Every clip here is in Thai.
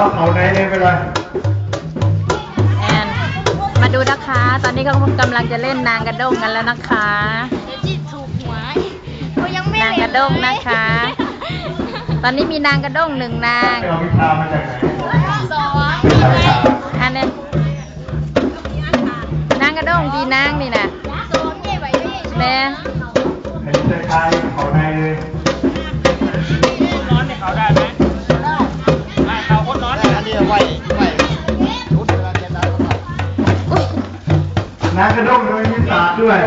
แล้วเขาในเลยไปเลยแอนมาดูนะคะ ตอนนี้เขากำลังจะเล่นนางกระด้งกันแล้วนะคะ เดี๋ยวจิตถูกหวยเขายังไม่นางกระด้งนะคะ ตอนนี้มีนางกระด้งหนึ่งนางไปเอาวิชามาจากไหนสองวิชาวิชาอันนี้นางกระด้งกี่นางนี่นะสองใหญ่ไหวด้วยแม่เห็นเจอใครเขาในเลยร้อนเนี่ยเขาได้ไหมไม่ ไหวไหวชุดเวลาเรียนได้ก็ไหวอุ้ยน้ำกระด้งโดยมีศาสตร์ด้วย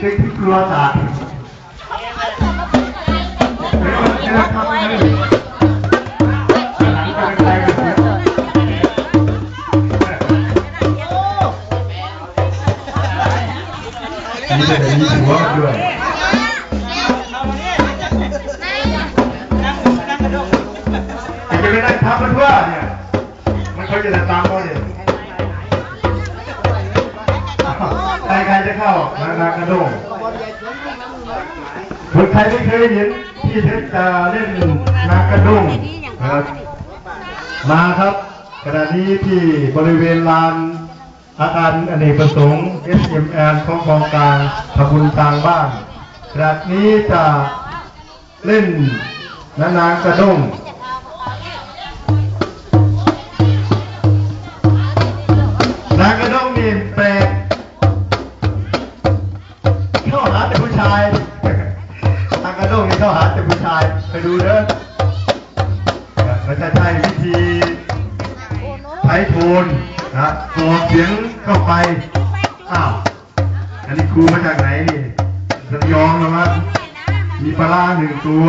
เด็กที่กลัวศาสตร์เดี๋ยวเดี๋ยวทำยังไงหลังจะเป็นใครกันเนี่ยนี่จะมีหัวมันด้วยแต่จะไม่ได้ทับมันว่าเนี่ยมันเขา จะได้ตามเขาเนี่ยใครใครจะเข้านานากระโดงคนใครไม่เคยเห็นที่เพชรจะเล่นนากระโดงนะครับ มาครับขณะนี้ที่บริเวณลานอาคารอเนกประสงค์ SMN ของกองกลางพบุญตางบ้านขณะนี้จะเล่นนานากระด้ง ดูเด้อมันจะใช้วิธีใช้โทนนะกรอกเสียงเข้าไป อ้าว อันนี้ครูมาจากไหนนี่ระยองนะมั้งมีปลาร้าหนึ่งตัว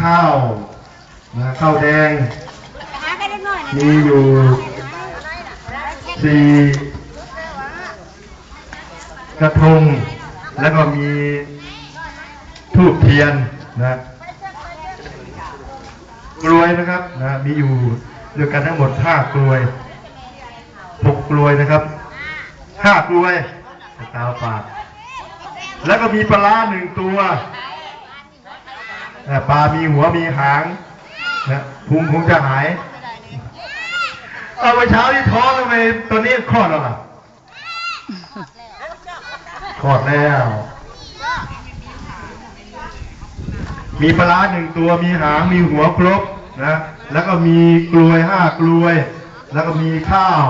ข้าวนะข้าวแดง มีอยู่สี่กระทง แล้วก็มีทูบเทียน นะกลวยนะครับนะมีอยู่ด้วยกันทั้งหมดห้ากลวยหกกลวยนะครับห้ากลวยตาปากแล้วก็มีปลาหนึ่งตัวปลามีหัวมีหางนะพุงคงจะหาย เอาไปเช้าที่ท้องทำไมตัวนี้คลอดแล้วล่ะคลอดแล้ว มีปลาร้าหนึ่งตัวมีหางมีหัวครบนะแล้วก็มีกลวยห้ากลวย แล้วก็มีข้าว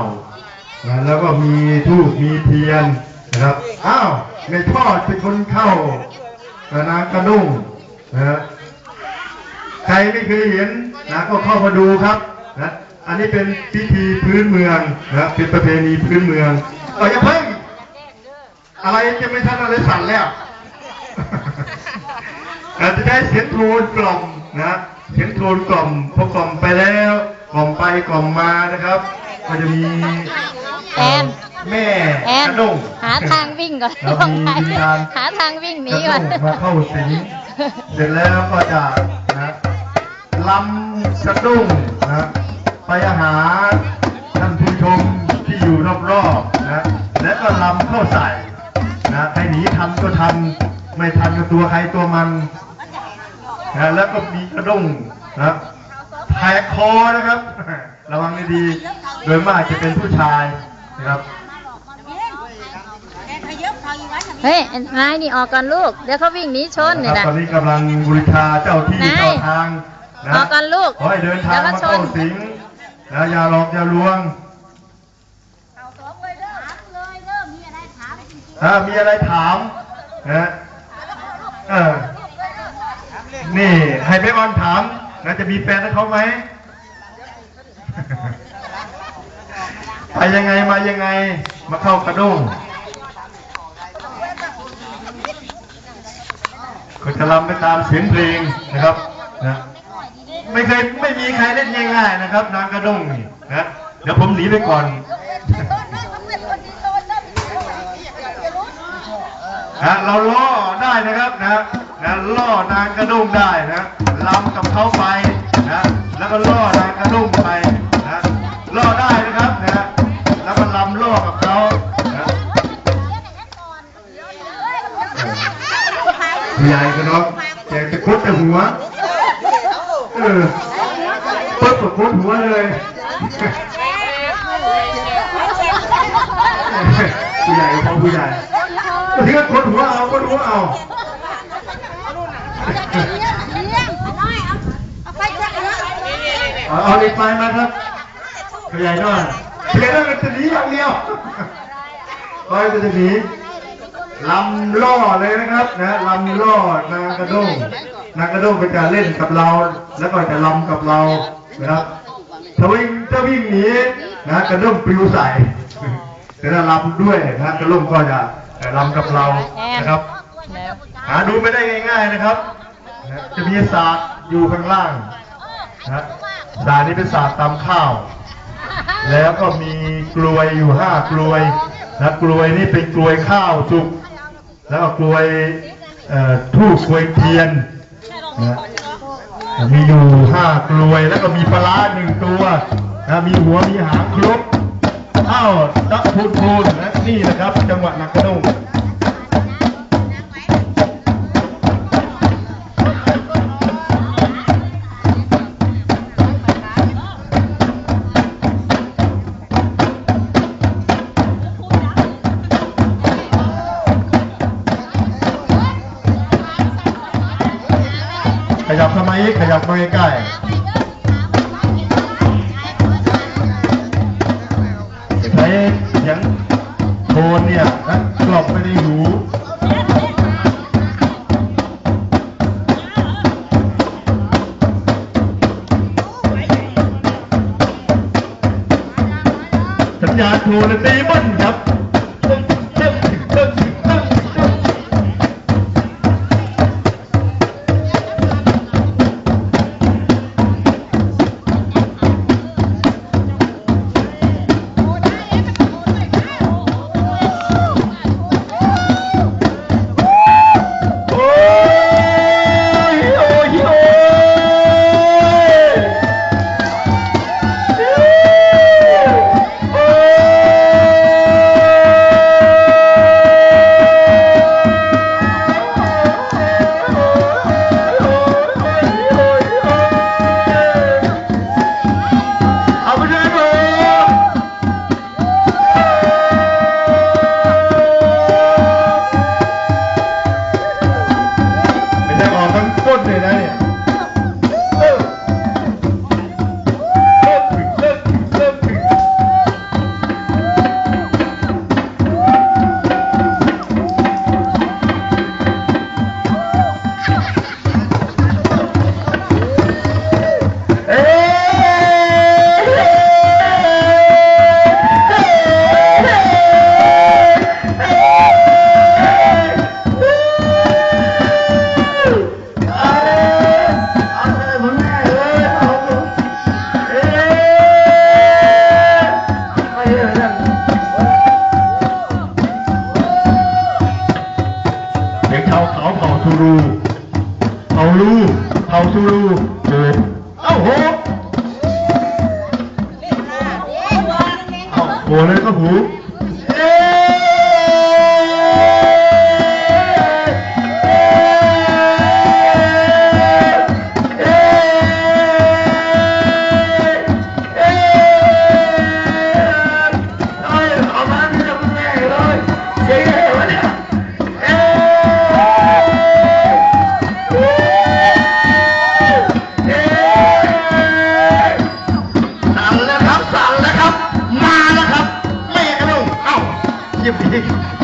นะแล้วก็มีทูบมีเทียนนะครับอ้าวในทอดเป็นคนเข้านะนางกระนุ่งนะใครไม่เคยเห็นนะก็เข้ามาดูครับนะอันนี้เป็นพิธีพื้นเมืองนะเป็นประเพณีพื้นเมืองเอออย่าเพิ่งอะไรจะไม่ทันอะไรสั่นแล้ว อาจจะได้เสียงโทนกล่อมนะเสียงโทนกล่อมพอกล่อมไปแล้วกล่อมไปกล่อมมานะครับ ก็จะมีแอนแม่แอนกระด้งหาทางวิ่งก่อนแล้วลงมีไปวิญญาณหาทางวิ่งหนีกระก่อด้นงมาเข้าสิงเสร็จแล้วก็จะนะลำกระดุ้งนะไปหาท่านผู้ชมที่อยู่รอบๆนะแล้วก็ลำเข้าใส่นะใครหนีทันก็ทันไม่ทันก็ตัวใครตัวมัน นะแล้วก็มีกระด้งนะแทกคอนะครับ ระวังให้ดี โดยมากจะเป็นผู้ชายนะครับ เฮ้ยนายนี่ออกก่อนลูก เดี๋ยวเขาวิ่งหนีชนนี่ครันะบตอนนี้กำลังบูชาเจ้าที่นายเจ้าทางนะออกก่อนลูกขอให้เดินทางเดี๋ยวก็มาชเข้านสิงนะอย่าหลอกอย่าลวงถ้ามีอะไรถามนะเออ นี่ให้แม่ออนถามนะจะมีแฟนให้เขาไหมไปยังไงมายังไง มาเข้ากระด้งก็จะรำไปตามเสียงเพลงนะครับนะไม่เคยไม่มีใครเล่นง่ายๆนะครับ นางกระด้งนี่นะเดี๋ยวผมหนีไปก่อนนะเราล่อได้นะครับนะ นะล่อนางกระด้งได้นะลำกับเขาไปนะแล้วก็ล่อนางกระด้งไปนะล่อได้นะครับนะแล้วก็ลำล่อกับเขานะผู้ใหญ่ก็น้องแจกตะครุดแต่หัวเออปุ๊บกดพ้นหัวเลยผู้ใหญ่พอผู้ใหญ่เรียกคนหัวเอาคนหัวเอา เอาเอาเล็กไฟมาครับผู้ใหญ่หน่อยผู้ใหญ่หน่อยมันจะหนีอย่างเดียวคอยจะหนีลำล่อเลยนะครับนะลำล่อนางกระด้งนางกระด้งก็จะเล่นกับเรา แล้วก็จะลำกับเรานะครับถ้าวิ่งถ้าวิ่งหนีนะกระด้งปลิวใส่แต่ถ้าลำด้วยนะกระด้งก็จะลำกับเรานะครับหาดูไม่ได้ง่าย ๆนะครับนะจะมีศาสตร์อยู่ข้างล่างนะ ศานี้เป็นศาสตร์ตำข้าว แล้วก็มีกลวยอยู่ห้ากลวยนะกลวยนี่เป็นกลวยข้าวสุก แล้วก็กลวยเอ่อทูบกลวยเทียนนะมีอยู่ห้ากลวยแล้วก็มีปลาร้าหนึ่งตัวนะมีหัวมีหางครบข้าวตะพูนพูนนะนี่นะครับ จังหวัดนักกระนุ่ง ม ทั้ง ชาวเขาเผ่าซูรูเผ่าลูเผ่าซูรูเกิดเอ้าโหเอ้าโหเลยก็หู เ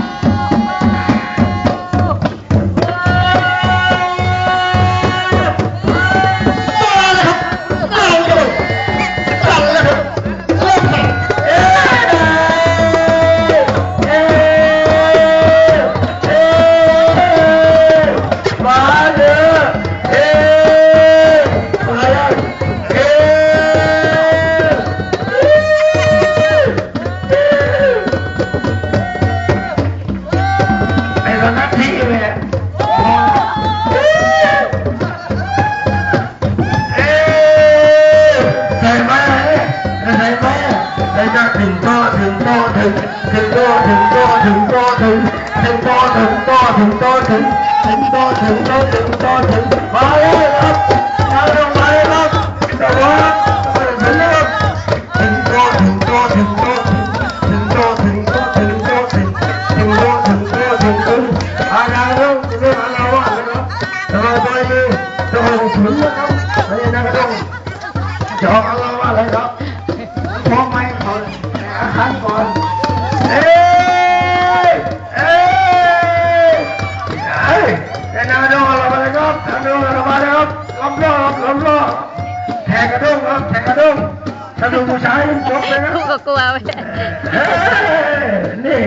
ถึงโตถึงโตถึงถึงโตถึงโตถึงโตถึงถึงโตถึงโตถึงโตถึงถึงโตถึงโตถึงโตถึงมาเลยครับมาลงมาเลยครับสวัสดี นะครับกูก็กลัวเว้ยเอ้ยนี่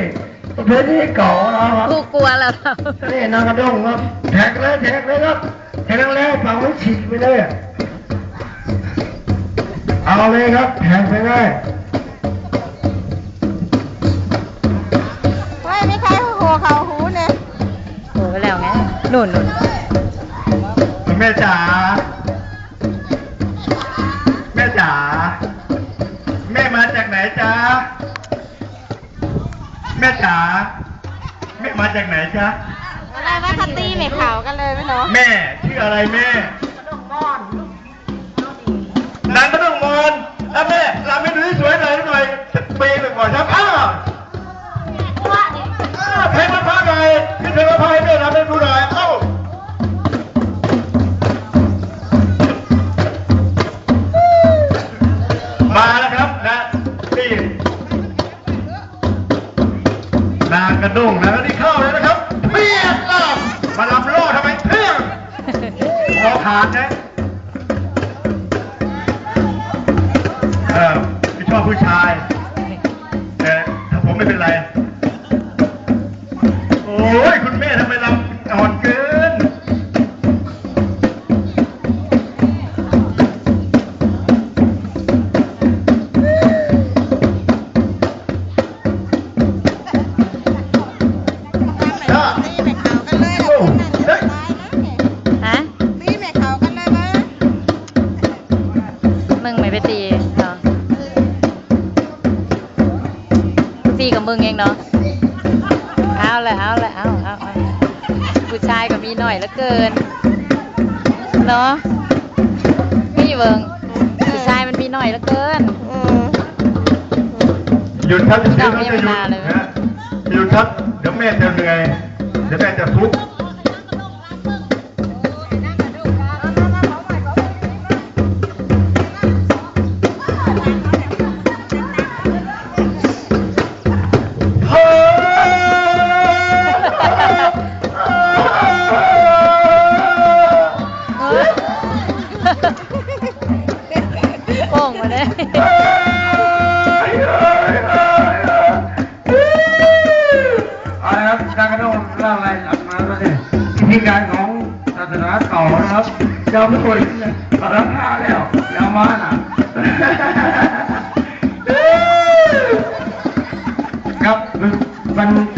ประเพณีเก่านะครับกูกลัวแล้วเรานี่นางกระด้งครับแท็กเลยแท็กเลยครับแท็กแล้วฝังไว้ฉีกไปเลยอะเอาเลยครับแท็กไปเลยไม่ไม่ใครหัวเขาหูเนี่ยโอ้ไปแล้วไงหนุนหนุนคุณแม่จ๋าแม่จ๋า แม่มาจากไหนจ๊ะ แม่จ๋า แม่มาจากไหนจ๊ะ อะไรว่าคัตตี้ไม่เขากันเลยไม่รู้ แม่ชื่ออะไรแม่ มึงเองเนาะเอาเลยเอาเลยเอาเอาเอาผู้ชายก็มีหน่อยเหลือเกินเนาะนี่เบิงผู้ชายมันมีหน่อยเหลือเกิน หยุดครับเดี๋ยวเราเขาไม่จะหยุดนานเลยนะหยุดครับ เดี๋ยวแม่จะเหนื่อย เดี๋ยวแม่จะทุกข์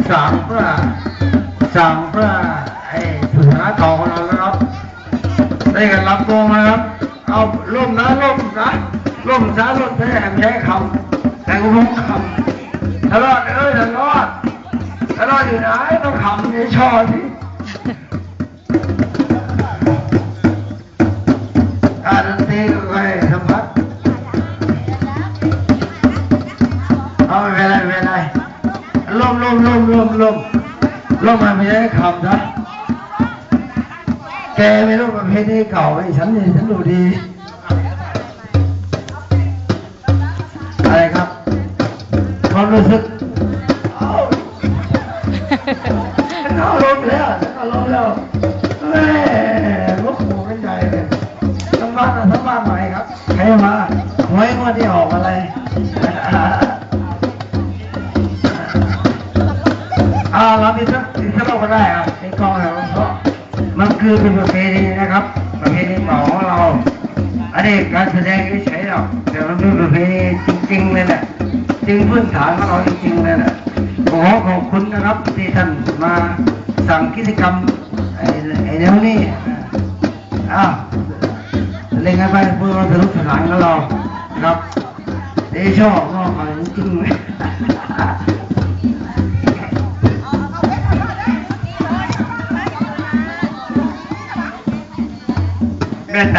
สั่งเพื่อสั่งเพื่อไอ้ศาสนาเก่าของเรานะครับได้กันรับตัวมาครับ เอาล่มนะล่มนะล่มซะล่มแท้แท้คำแต่ก็รู้คำทะเลาะเอ้ยทะเลาะทะเลาะอยู่ไหนต้องคำในช่อสิ ล่มล่มล่มล่มมาไม่ใช่คำนะแกไม่รู้ประเพณีเก่าไอ้ฉันนี่ฉันดูดี อะไรครับ ความรู้สึกเอ้าฉันเอาลมแล้วฉันเอาลมแล้ว คือเป็นประเพณีนะครับ ประเพณีเก่าของเรา อันนี้การแสดงเฉยๆหรอกแต่มันเป็นประเพณีจริงๆเลยแหละจริงพื้นฐานของเราจริงๆเลยแหละขอขอบคุณนะครับที่ท่านมาสั่งกิจกรรมไอ้ไอ้แนวนี้อ้าวเล่นกันไปเพื่อสนุกสนานกับเราครับเดชอบก็ขอจริงๆ เลยแ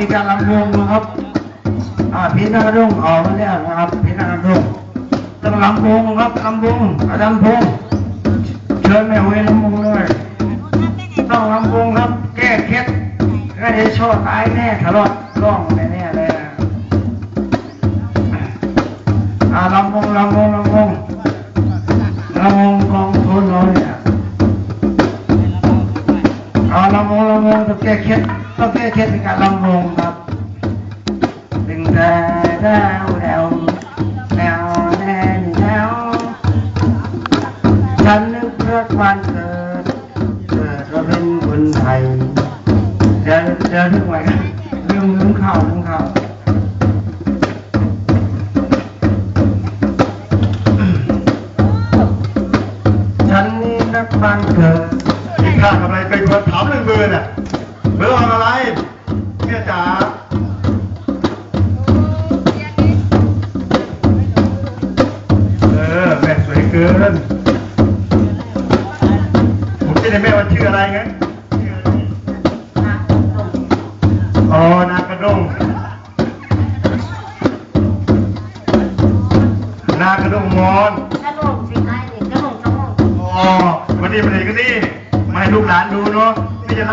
มีการรำวงนะครับอ่าพีนาดุงออกมาแล้วนะครับพีนาดุงต้องลำวงครับลำวงอาลำวงเชิญแม่เวรลำวงเลยต้องลำวงครับ แก้เคล็ดก็จะโชดตายแน่ทะเลาะร้องแน่ๆเลยนะอ่าลำวงลำวงลำวงลำวงกองทุนเราเนี่ยเอาลำวงลำวงต้องแก้เคล็ดต้องแก้เคล็ดในการลำ ลืมลืมข่าวลืมข่า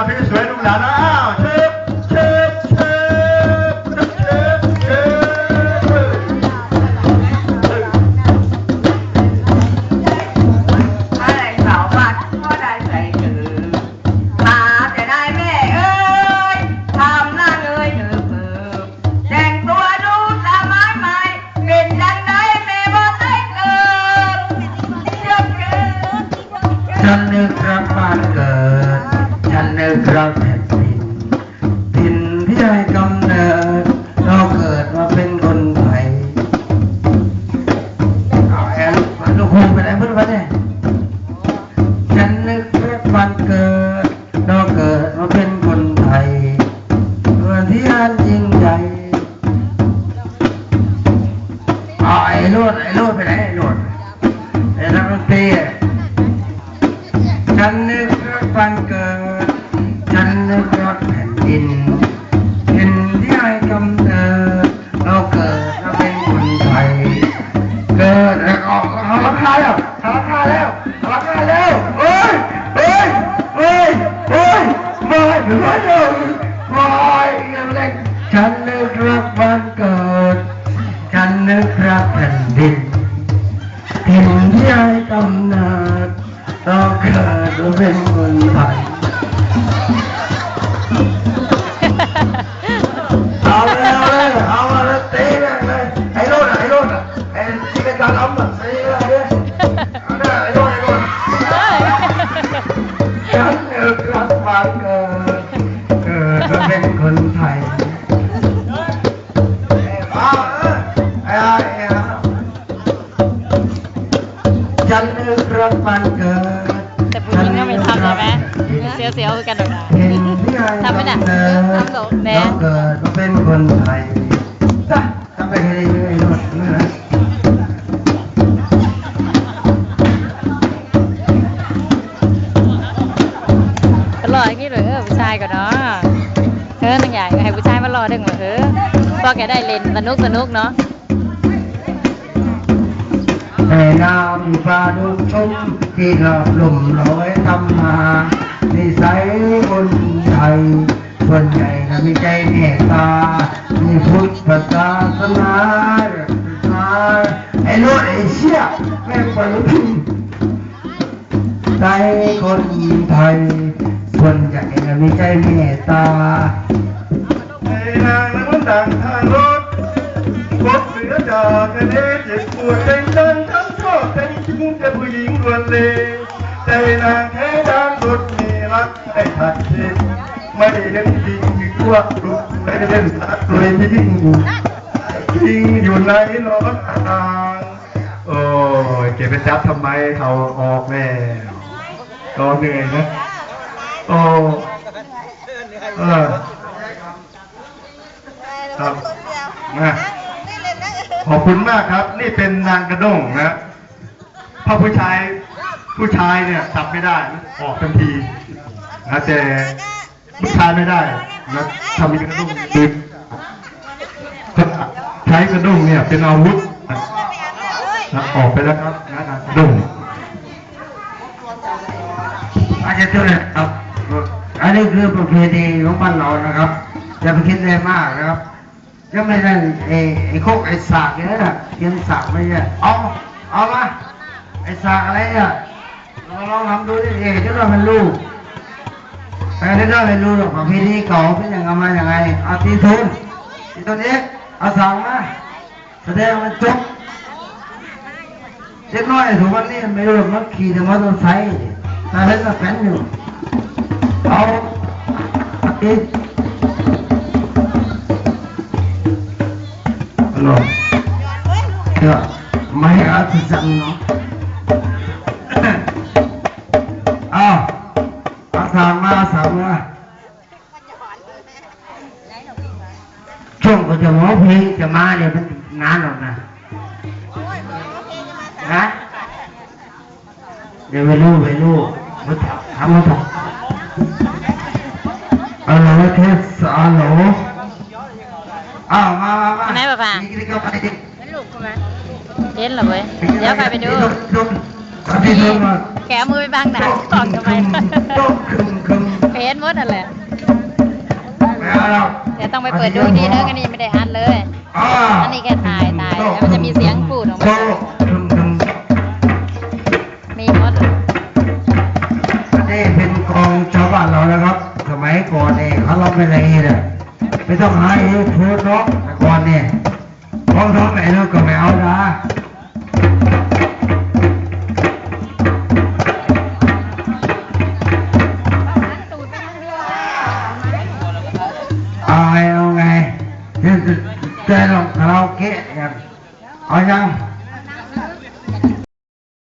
นี่จะทำให้ ฉันนึ ที่ให้กำเนิดเราเกิดมาเป็นคนไทย พอแกได้เล่นสนุกสนุกเนาะแต่น้ำปลาดุกชุ่มที่หลอบหลุมลอยทำมานิสัยคนไทยส่วนใหญ่นะมีใจเมตตา มีพุทธศาสนาไอ้โลดไอ้เชี่ยแม่งปลุกใจคนไทยส่วนใหญ่นะมีใจเมตตา ไอ้นางนั้นมันดังทางรถพบเสือจากทะเลเจ็บปวดเป็นดันทั้งชอบแต่งชุ้งแต่ผู้หญิงรวนเลใจนางแท้ดังรถมีรักไอ้ทัดเจ็บไม่เห็นจริงคือตัวลุกไม่ได้เล่นทัดเลยยิ่งยิงอยู่ในรถทางโอ้ยเก็บไปจับทำไมเขาออกแม่ก็เหนื่อยนะโอ้เออ ครับนะขอบคุณมากครับ นี่เป็นนางกระด้งนะถ้าผู้ชายผู้ชายเนี่ยจับไม่ได้ออกทันทีนะแต่ผู้ชายไม่ได้นะทำมีกระด้งติดใช้กระด้งเนี่ยเป็นอาวุธนะนะออกไปแล้วครับนะนะดุ่งอาจจะเท่านั้นครับ อันนี้คือประเพณีของบ้านเรานะครับอย่าไปคิดอะไรมากนะครับ ก็ไม่ได้ไอ้ไอ้โคกไอ้สากเนี่ยนะเทียนสากไม่ใช่เอาเอามาไอ้สากอะไรเนี่ยลองลองทำดูดิเอกจะได้เป็นลูกแต่ไม่ได้เป็นลูกหรอกประเพณีเก่าเป็นอย่างไรมาอย่างไรเอาตีทุนตีตัวนี้เอาสากมาแสดงมันจบเด็กน้อยถูกวันนี้ไม่รู้มันขี่แต่มอเตอร์ไซค์ตาเล่นกับแฟนอยู่เอาอี เดี๋ยวไม่ ทำไมดุมคึมคึมเห็นหมดนั่นแหละไม่เอาแล้วเดี๋ยวต้องไปเปิดดูอีกทีเด้อกันนี่ไม่ได้อัดเลยอ่าอันนี้แค่ถ่ายถ่ายแล้วมันจะมีเสียงพูดออกมาโซ่คึมคึมมีหมดอันนี้เป็นกองชาวบ้านเรานะครับ สมัยก่อนเนี่ยเขาเราไม่อะไรเนี่ยไม่ต้องหาเองโทษเนาะแต่ก่อนเนี่ยกองท้องไหนเราก็ไม่เอานะ เ